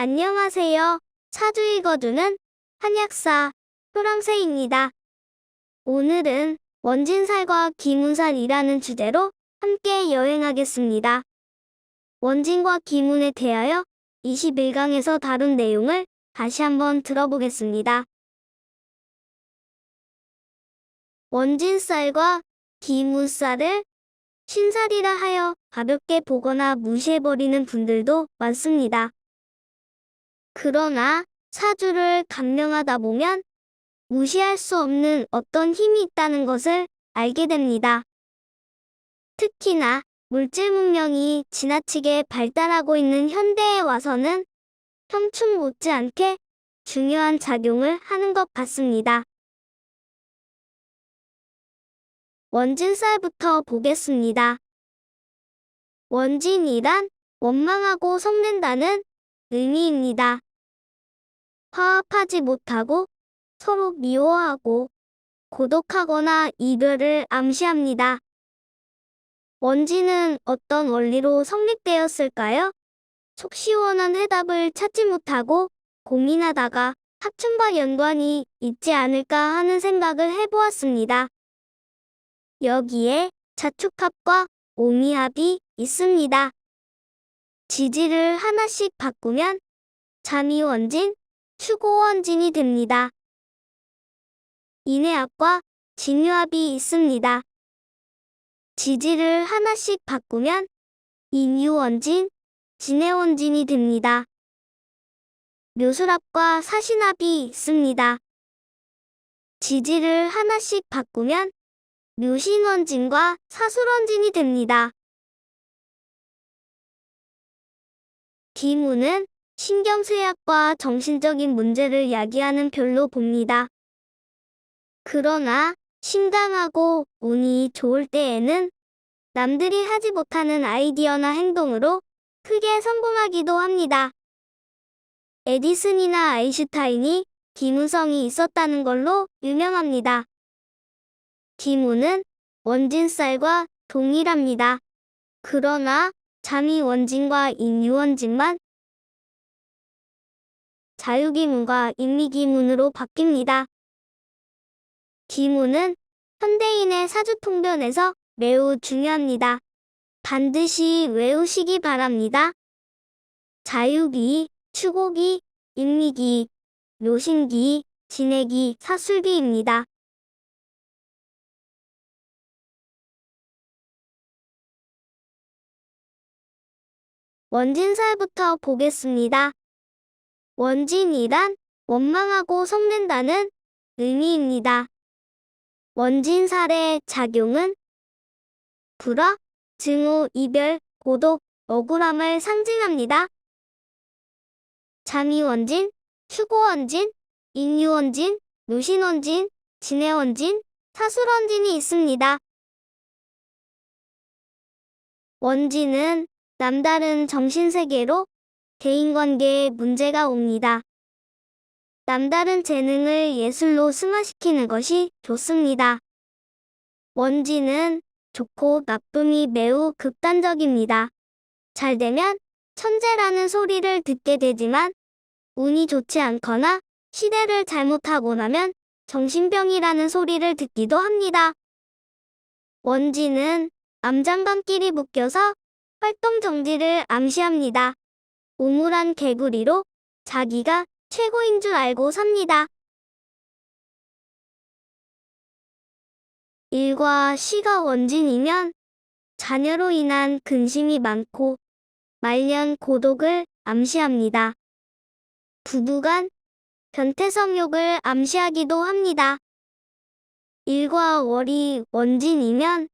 안녕하세요. 사주 읽어주는 한약사 효랑새입니다. 오늘은 원진살과 기문살이라는 주제로 함께 여행하겠습니다. 원진과 기문에 대하여 21강에서 다룬 내용을 다시 한번 들어보겠습니다. 원진살과 기문살을 신살이라 하여 가볍게 보거나 무시해버리는 분들도 많습니다. 그러나 사주를 감명하다 보면 무시할 수 없는 어떤 힘이 있다는 것을 알게 됩니다. 특히나 물질 문명이 지나치게 발달하고 있는 현대에 와서는 형충 못지않게 중요한 작용을 하는 것 같습니다. 원진살부터 보겠습니다. 원진이란 원망하고 성낸다는 의미입니다. 화합하지 못하고 서로 미워하고 고독하거나 이별을 암시합니다. 원진은 어떤 원리로 성립되었을까요? 속 시원한 해답을 찾지 못하고 고민하다가 합춘과 연관이 있지 않을까 하는 생각을 해보았습니다. 여기에 자축합과 오미합이 있습니다. 지지를 하나씩 바꾸면 잠이원진, 추고원진이 됩니다. 인해합과 진유합이 있습니다. 지지를 하나씩 바꾸면 인유원진, 진해원진이 됩니다. 묘술합과 사신합이 있습니다. 지지를 하나씩 바꾸면 묘신원진과 사술원진이 됩니다. 기문은 신경쇠약과 정신적인 문제를 야기하는 별로 봅니다. 그러나 신강하고 운이 좋을 때에는 남들이 하지 못하는 아이디어나 행동으로 크게 성공하기도 합니다. 에디슨이나 아인슈타인이 기문성이 있었다는 걸로 유명합니다. 기문은 원진쌀과 동일합니다. 그러나 잠이 원진과 인유원진만 자유기문과 인미기문으로 바뀝니다. 기문은 현대인의 사주통변에서 매우 중요합니다. 반드시 외우시기 바랍니다. 자유기, 추고기, 인미기, 묘신기, 진해기, 사술기입니다. 원진살부터 보겠습니다. 원진이란 원망하고 성낸다는 의미입니다. 원진살의 작용은 불화, 증오, 이별, 고독, 억울함을 상징합니다. 잠이원진, 추고원진, 인유원진, 묘신원진, 진해원진, 사술원진이 있습니다. 원진은 남다른 정신세계로 대인관계에 문제가 옵니다. 남다른 재능을 예술로 승화시키는 것이 좋습니다. 원진은 좋고 나쁨이 매우 극단적입니다. 잘 되면 천재라는 소리를 듣게 되지만 운이 좋지 않거나 시대를 잘못하고 나면 정신병이라는 소리를 듣기도 합니다. 원진은 암장관끼리 묶여서 활동 정지를 암시합니다. 우물한 개구리로 자기가 최고인 줄 알고 삽니다. 일과 시가 원진이면 자녀로 인한 근심이 많고 말년 고독을 암시합니다. 부부간 변태성욕을 암시하기도 합니다. 일과 월이 원진이면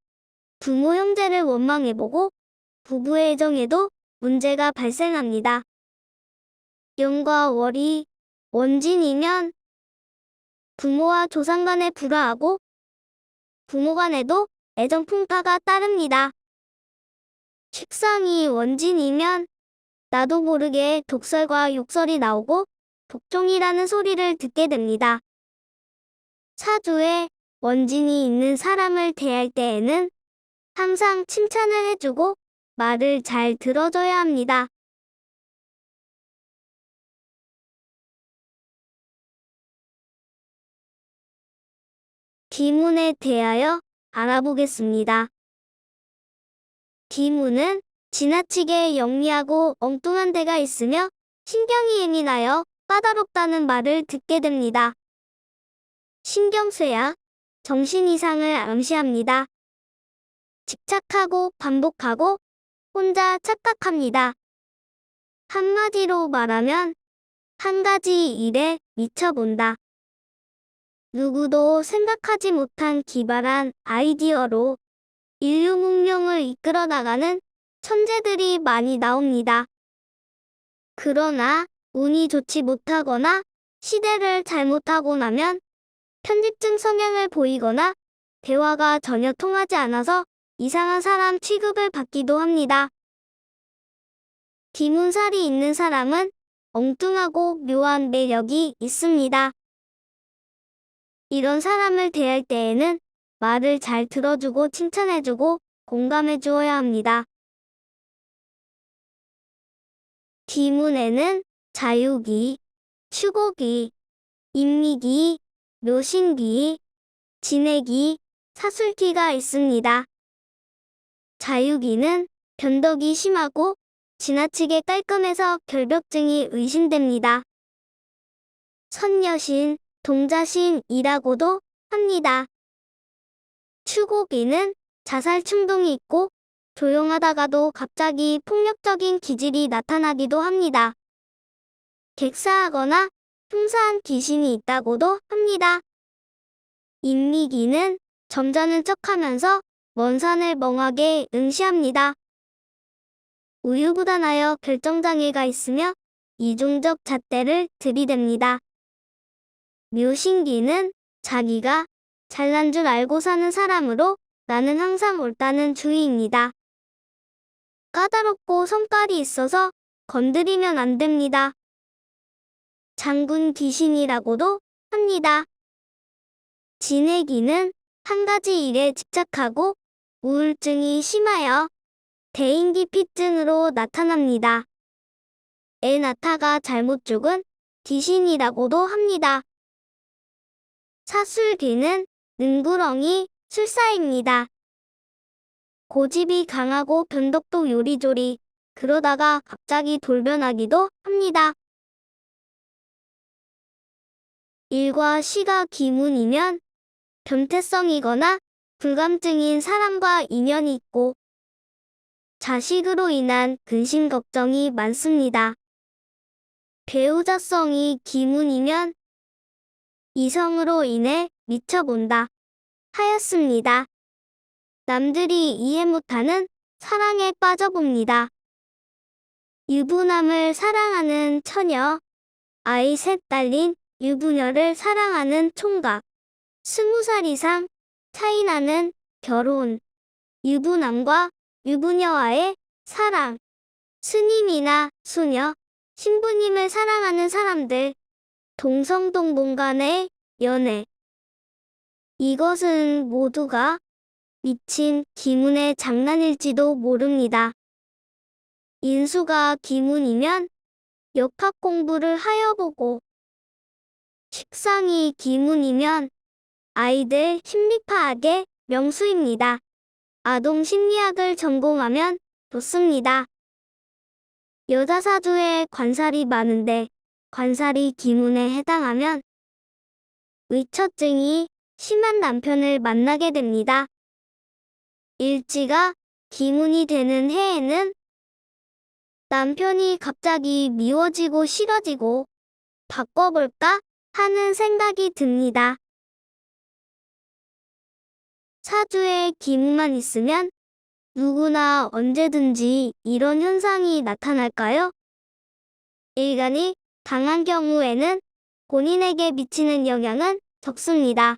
부모 형제를 원망해보고 부부의 애정에도 문제가 발생합니다. 용과 월이 원진이면 부모와 조상 간에 불화하고 부모 간에도 애정 풍파가 따릅니다. 식상이 원진이면 나도 모르게 독설과 욕설이 나오고 독종이라는 소리를 듣게 됩니다. 사주에 원진이 있는 사람을 대할 때에는 항상 칭찬을 해주고 말을 잘 들어줘야 합니다. 기문에 대하여 알아보겠습니다. 기문은 지나치게 영리하고 엉뚱한 데가 있으며 신경이 예민하여 까다롭다는 말을 듣게 됩니다. 신경쇠야 정신 이상을 암시합니다. 집착하고 반복하고 혼자 착각합니다. 한마디로 말하면 한 가지 일에 미쳐본다. 누구도 생각하지 못한 기발한 아이디어로 인류 문명을 이끌어 나가는 천재들이 많이 나옵니다. 그러나 운이 좋지 못하거나 시대를 잘못하고 나면 편집증 성향을 보이거나 대화가 전혀 통하지 않아서 이상한 사람 취급을 받기도 합니다. 기문살이 있는 사람은 엉뚱하고 묘한 매력이 있습니다. 이런 사람을 대할 때에는 말을 잘 들어주고 칭찬해주고 공감해 주어야 합니다. 기문에는 자유기, 추고기, 인미기, 묘신기, 진해기, 사술기가 있습니다. 자유기는 변덕이 심하고 지나치게 깔끔해서 결벽증이 의심됩니다. 선여신, 동자신이라고도 합니다. 추고기는 자살 충동이 있고 조용하다가도 갑자기 폭력적인 기질이 나타나기도 합니다. 객사하거나 흉사한 귀신이 있다고도 합니다. 인미기는 점잖은 척하면서 먼 산을 멍하게 응시합니다. 우유부단하여 결정장애가 있으며 이중적 잣대를 들이댑니다. 묘신기는 자기가 잘난 줄 알고 사는 사람으로 나는 항상 옳다는 주의입니다. 까다롭고 성깔이 있어서 건드리면 안 됩니다. 장군 귀신이라고도 합니다. 진해기는 한 가지 일에 집착하고 우울증이 심하여 대인기 피증으로 나타납니다. 애 나타가 잘못 죽은 귀신이라고도 합니다. 사술귀는 능구렁이 술사입니다. 고집이 강하고 변덕도 요리조리 그러다가 갑자기 돌변하기도 합니다. 일과 시가 기문이면 변태성이거나 불감증인 사람과 인연이 있고 자식으로 인한 근심 걱정이 많습니다. 배우자성이 기문이면 이성으로 인해 미쳐본다 하였습니다. 남들이 이해 못하는 사랑에 빠져봅니다. 유부남을 사랑하는 처녀, 아이 셋 딸린 유부녀를 사랑하는 총각, 스무 살 이상 차이 나는 결혼, 유부남과 유부녀와의 사랑, 스님이나 수녀, 신부님을 사랑하는 사람들, 동성동본 간의 연애. 이것은 모두가 미친 기문의 장난일지도 모릅니다. 인수가 기문이면 역학 공부를 하여 보고 식상이 기문이면 아이들 심리파학의 명수입니다. 아동 심리학을 전공하면 좋습니다. 여자 사주에 관살이 많은데 관살이 기문에 해당하면 의처증이 심한 남편을 만나게 됩니다. 일지가 기문이 되는 해에는 남편이 갑자기 미워지고 싫어지고 바꿔볼까 하는 생각이 듭니다. 사주에 기문만 있으면 누구나 언제든지 이런 현상이 나타날까요? 일간이 강한 경우에는 본인에게 미치는 영향은 적습니다.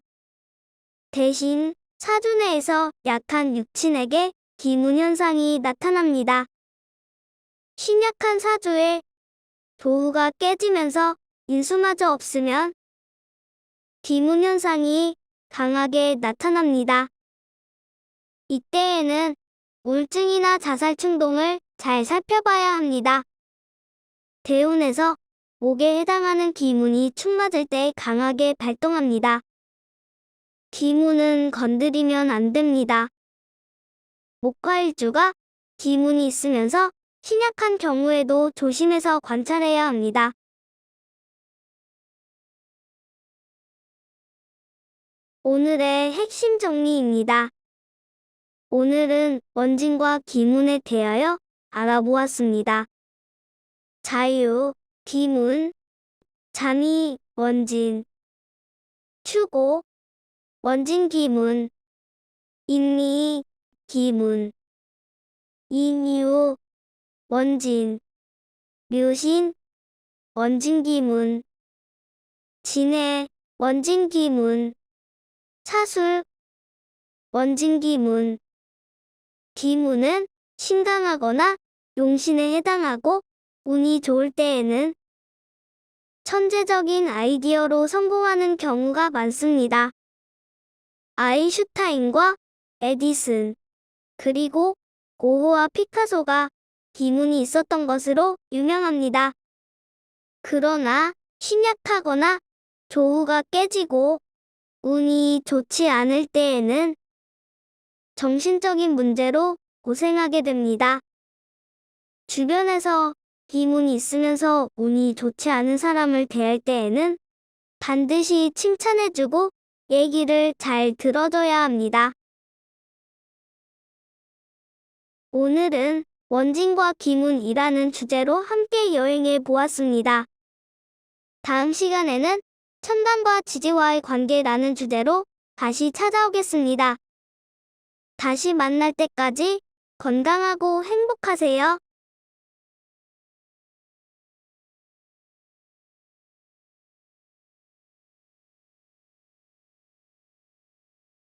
대신 사주 내에서 약한 육친에게 기문 현상이 나타납니다. 신약한 사주에 조우가 깨지면서 인수마저 없으면 기문 현상이 강하게 나타납니다. 이때에는 우울증이나 자살 충동을 잘 살펴봐야 합니다. 대운에서 목에 해당하는 기문이 축 맞을 때 강하게 발동합니다. 기문은 건드리면 안 됩니다. 목화일주가 기문이 있으면서 신약한 경우에도 조심해서 관찰해야 합니다. 오늘의 핵심 정리입니다. 오늘은 원진과 기문에 대하여 알아보았습니다. 자유, 기문, 잠이, 원진, 추고, 원진 기문, 인미, 기문, 인유, 원진, 묘신, 원진 기문, 진해, 원진 기문, 차술, 원진 기문, 기문은 신강하거나 용신에 해당하고 운이 좋을 때에는 천재적인 아이디어로 성공하는 경우가 많습니다. 아인슈타인과 에디슨, 그리고 고흐와 피카소가 기문이 있었던 것으로 유명합니다. 그러나 신약하거나 조후가 깨지고 운이 좋지 않을 때에는 정신적인 문제로 고생하게 됩니다. 주변에서 기문이 있으면서 운이 좋지 않은 사람을 대할 때에는 반드시 칭찬해주고 얘기를 잘 들어줘야 합니다. 오늘은 원진과 기문이라는 주제로 함께 여행해 보았습니다. 다음 시간에는 천간과 지지와의 관계라는 주제로 다시 찾아오겠습니다. 다시 만날 때까지 건강하고 행복하세요.